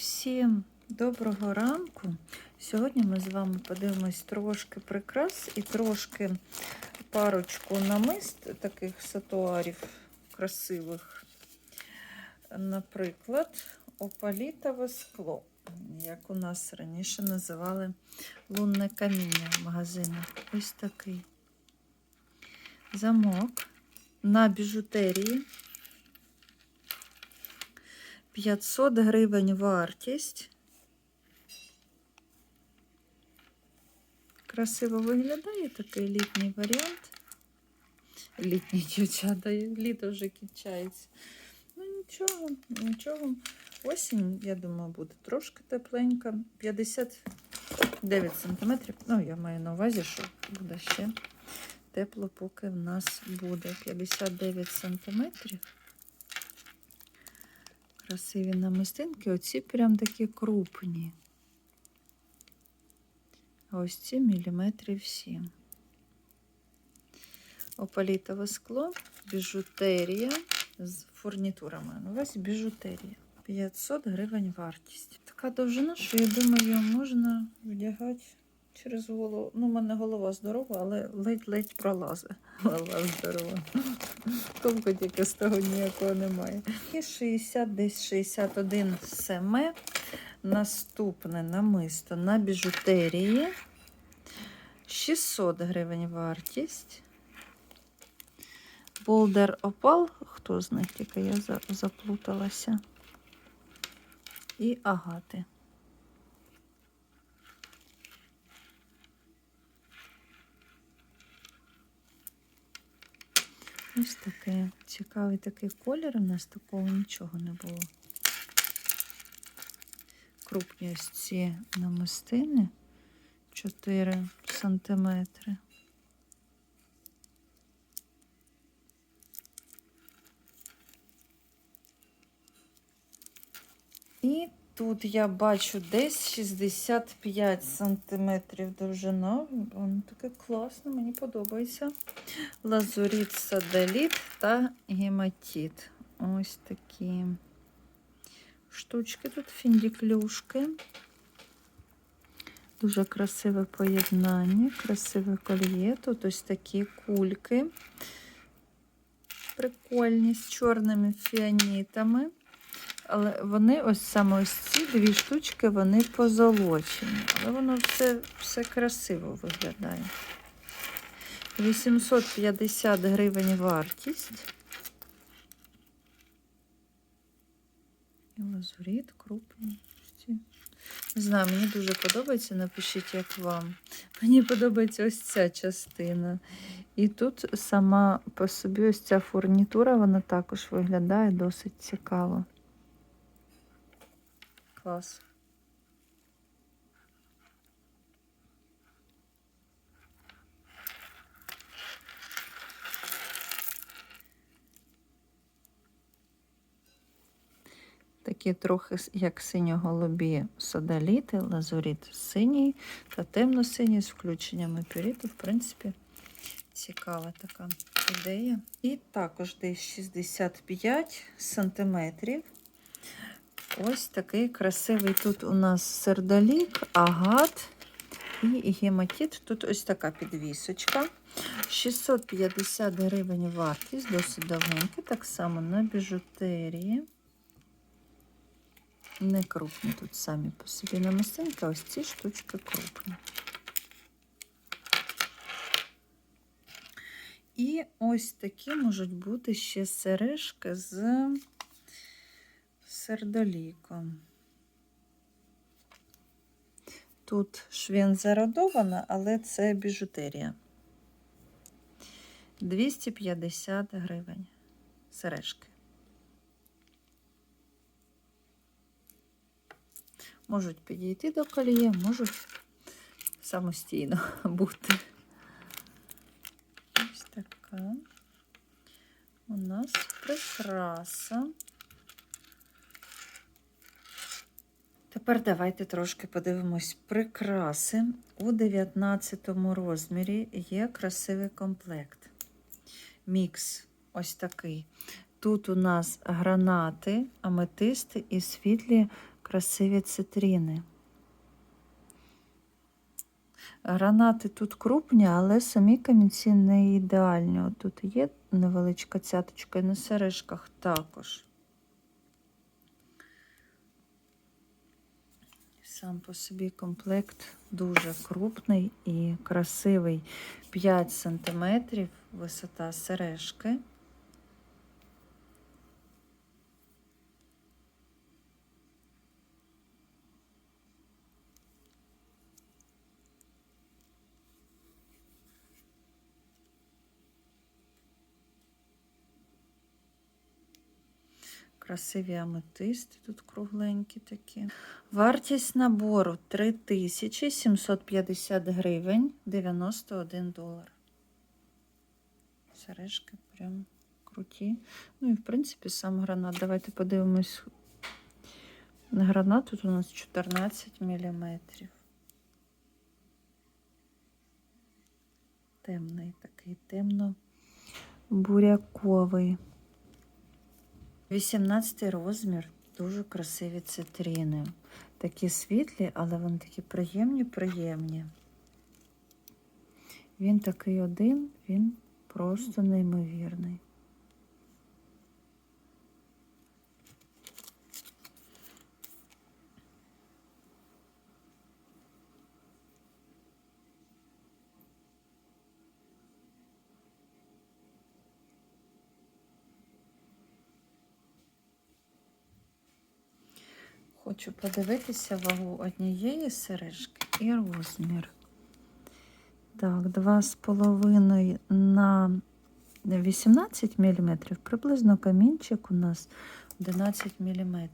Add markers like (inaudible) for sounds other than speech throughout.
Всім доброго ранку. Сьогодні ми з вами подивимось трошки прикрас і трошки парочку намист таких сатуарів красивих. Наприклад, опалітове скло, як у нас раніше називали лунне каміння в магазинах. Ось такий замок на біжутерії. 500 гривень вартість. Красиво виглядає такий літній варіант. Літній дівчата, літо вже кінчається. Ну нічого, нічого. Осінь, я думаю, буде трошки тепленька. 59 сантиметрів. Ну, я маю на увазі, що буде ще тепло, поки в нас буде 59 сантиметрів. Красиві намистинки, оці прям такі крупні. А ось ці міліметрів 7. Опалітове скло, біжутерія з фурнітурами. Ну, ось біжутерія. 500 гривень вартість. Така довжина, що я думаю, можна вдягати через голову. Ну, у мене голова здорова, але ледь-ледь пролазить. Голова здорова. Толку тільки з того ніякого немає. І 60, десь 61 семе. Наступне намисто на біжутерії. 600 гривень вартість. Болдер опал, хто з них, тільки я заплуталася. І агати. Ось таке цікавий такий колір. У нас такого нічого не було. Крупні ось ці намистини 4 сантиметри. І тут я бачу десь 65 сантиметрів довжина. Воно таке класне, мені подобається. Лазуріт, садаліт та гематіт. Ось такі штучки тут, фіндіклюшки. Дуже красиве поєднання, красиве кольє. Тут ось такі кульки. Прикольні з чорними фіанітами. Але вони ось саме ось ці дві штучки, вони позолочені. Але воно все, все красиво виглядає. 850 гривень вартість. І лазуріт крупний. Не знаю, мені дуже подобається. Напишіть, як вам. Мені подобається ось ця частина. І тут сама по собі ось ця фурнітура, вона також виглядає досить цікаво. Клас. Такі трохи як синьо-голубі содаліти, лазуріт синій та темно-синій з включеннями пюріту. В принципі, цікава така ідея. І також десь 65 сантиметрів. Ось такий красивий тут у нас сердолік, агат і гематит. Тут ось така підвісочка. 650 гривень вартість, досить давненький, так само на біжутерії. Не крупні тут самі по собі намистинки, а ось ці штучки крупні. І ось такі можуть бути ще сережки з сердоліком. Тут швін зародована, але це біжутерія. 250 гривень сережки. Можуть підійти до колії, можуть самостійно (laughs) бути. Ось така у нас прикраса. Тепер давайте трошки подивимось прикраси. У 19 розмірі є красивий комплект. Мікс ось такий. Тут у нас гранати, аметисти і світлі красиві цитріни. Гранати тут крупні, але самі камінці не ідеальні. Тут є невеличка цяточка і на сережках також. Сам по собі комплект дуже крупний і красивий. 5 см висота сережки. Красиві аметисти тут кругленькі такі. Вартість набору 3750 гривень 91 долар. Сережки прям круті. Ну і в принципі сам гранат. Давайте подивимось. Гранат тут у нас 14 міліметрів. Темний такий темно-буряковий. 18 розмір, дуже красиві цитрини. Такі світлі, але вони такі приємні, приємні. Він такий один, він просто неймовірний. Хочу подивитися вагу однієї сережки і розмір. Так, 2,5 на 18 мм, приблизно камінчик у нас 11 мм.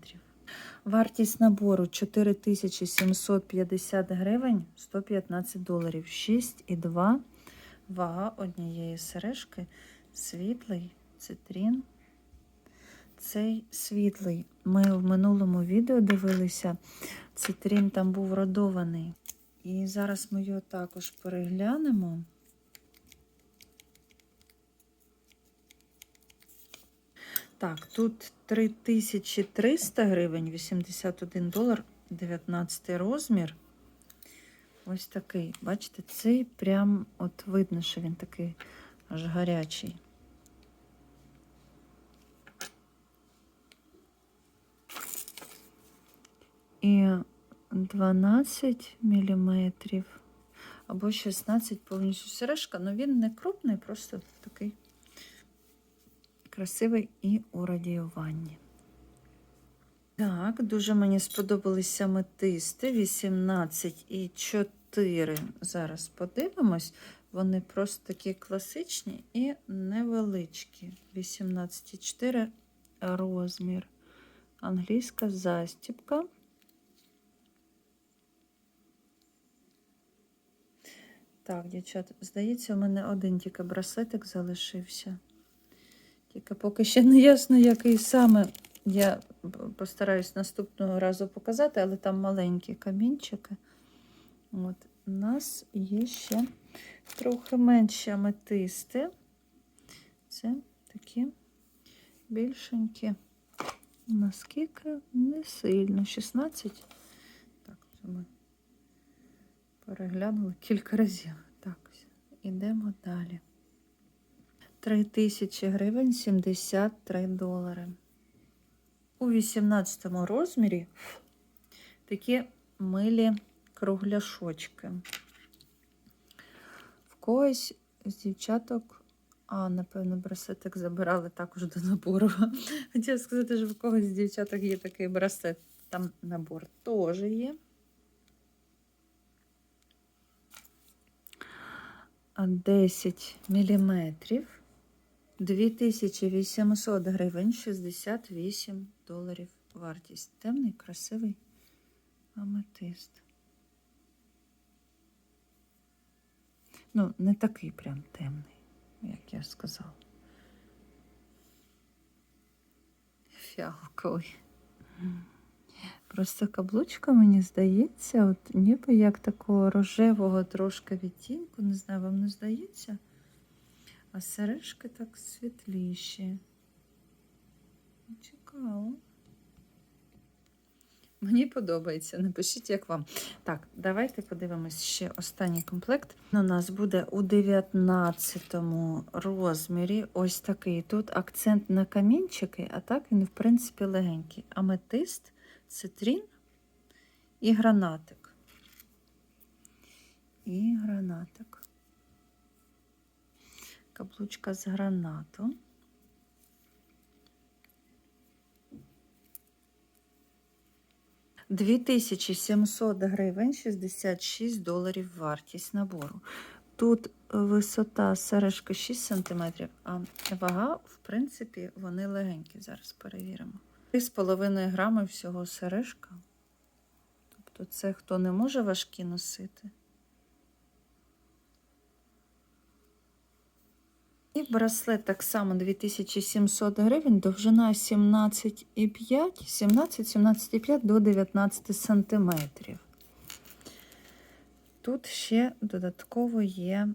Вартість набору 4750 гривень 115 доларів. 6,2 вага однієї сережки, світлий цитрін. Цей світлий. Ми в минулому відео дивилися, цитрін там був родований. І зараз ми його також переглянемо. Так, тут 3300 гривень, 81 долар, 19 розмір. Ось такий. Бачите, цей прям от видно, що він такий аж гарячий. І 12 міліметрів або 16 повністю сережка, але він не крупний, просто такий красивий і у радіюванні. Так, дуже мені сподобалися метисти 18 і 4. Зараз подивимось. Вони просто такі класичні і невеличкі. 18,4 розмір. Англійська застіпка. Так, дівчат, здається, у мене один тільки браслетик залишився. Тільки поки ще не ясно, який саме. Я постараюсь наступного разу показати, але там маленькі камінчики. От, У нас є ще трохи менші аметисти. Це такі більшенькі. Наскільки не сильно. 16. Так, це ми переглянули кілька разів. Ідемо далі. 3000 гривень 73 долари. У 18 розмірі такі милі кругляшочки. В когось з дівчаток, а, напевно, браслетик забирали також до набору. Хотіла сказати, що в когось з дівчаток є такий браслет. Там набор теж є. 10 міліметрів, 2800 гривень, 68 доларів вартість. Темний, красивий аметист. Ну, не такий прям темний, як я сказала. Фіалковий. Просто каблучка, мені здається, от ніби як такого рожевого трошки відтінку, не знаю, вам не здається? А сережки так світліші. Цікаво. Мені подобається. Напишіть, як вам. Так, давайте подивимось ще останній комплект. У нас буде у 19 розмірі. Ось такий. Тут акцент на камінчики, а так він, в принципі, легенький. Аметист, цитрін і гранатик. І гранатик. Каблучка з гранату. Дві тисячі 700 гривень 66 доларів вартість набору. Тут висота сережки 6 см, а вага, в принципі, вони легенькі. Зараз перевіримо. 3,5 грами всього сережка. Тобто, це хто не може важкі носити. І браслет так само 2700 гривень, довжина 17,5, 17-17,5 до 19 сантиметрів. Тут ще додатково є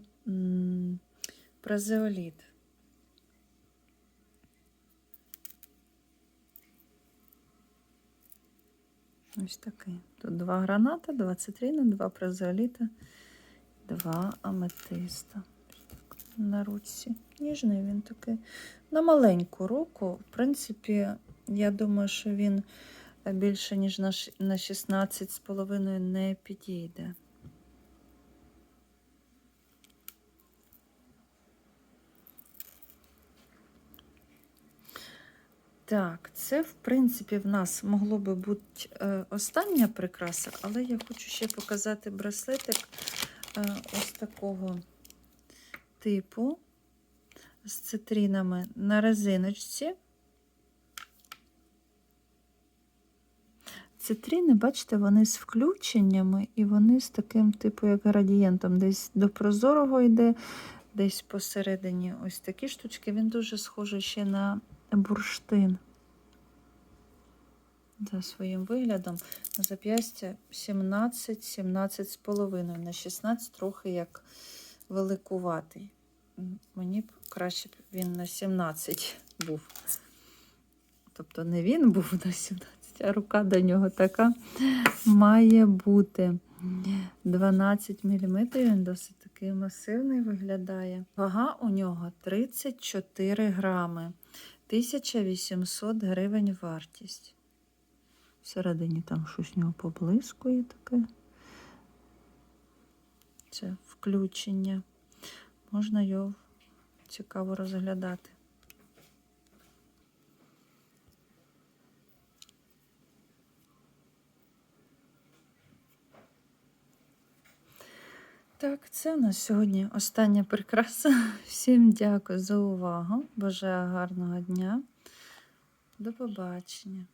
празеоліт. Ось такий. Тут два граната, два цитрина, два прозоліта, два аметиста на руці. Ніжний він такий. На маленьку руку, в принципі, я думаю, що він більше, ніж на 16,5 не підійде. Так, це, в принципі, в нас могло би бути е, остання прикраса, але я хочу ще показати браслетик е, ось такого типу з цитринами на резиночці. Цитрини, бачите, вони з включеннями і вони з таким, типу, як градієнтом. Десь до прозорого йде, десь посередині ось такі штучки. Він дуже схожий ще на бурштин. За своїм виглядом. На зап'ястя 17, 17 з половиною. На 16 трохи як великуватий. Мені б краще б він на 17 був. Тобто не він був на 17, а рука до нього така має бути. 12 мм, він досить такий масивний виглядає. Вага у нього 34 грами, 1800 гривень вартість. Всередині там щось у нього поблискує таке. Це включення. Можна його цікаво розглядати. Так, це у нас сьогодні остання прикраса. (laughs) Всім дякую за увагу. Бажаю гарного дня. До побачення.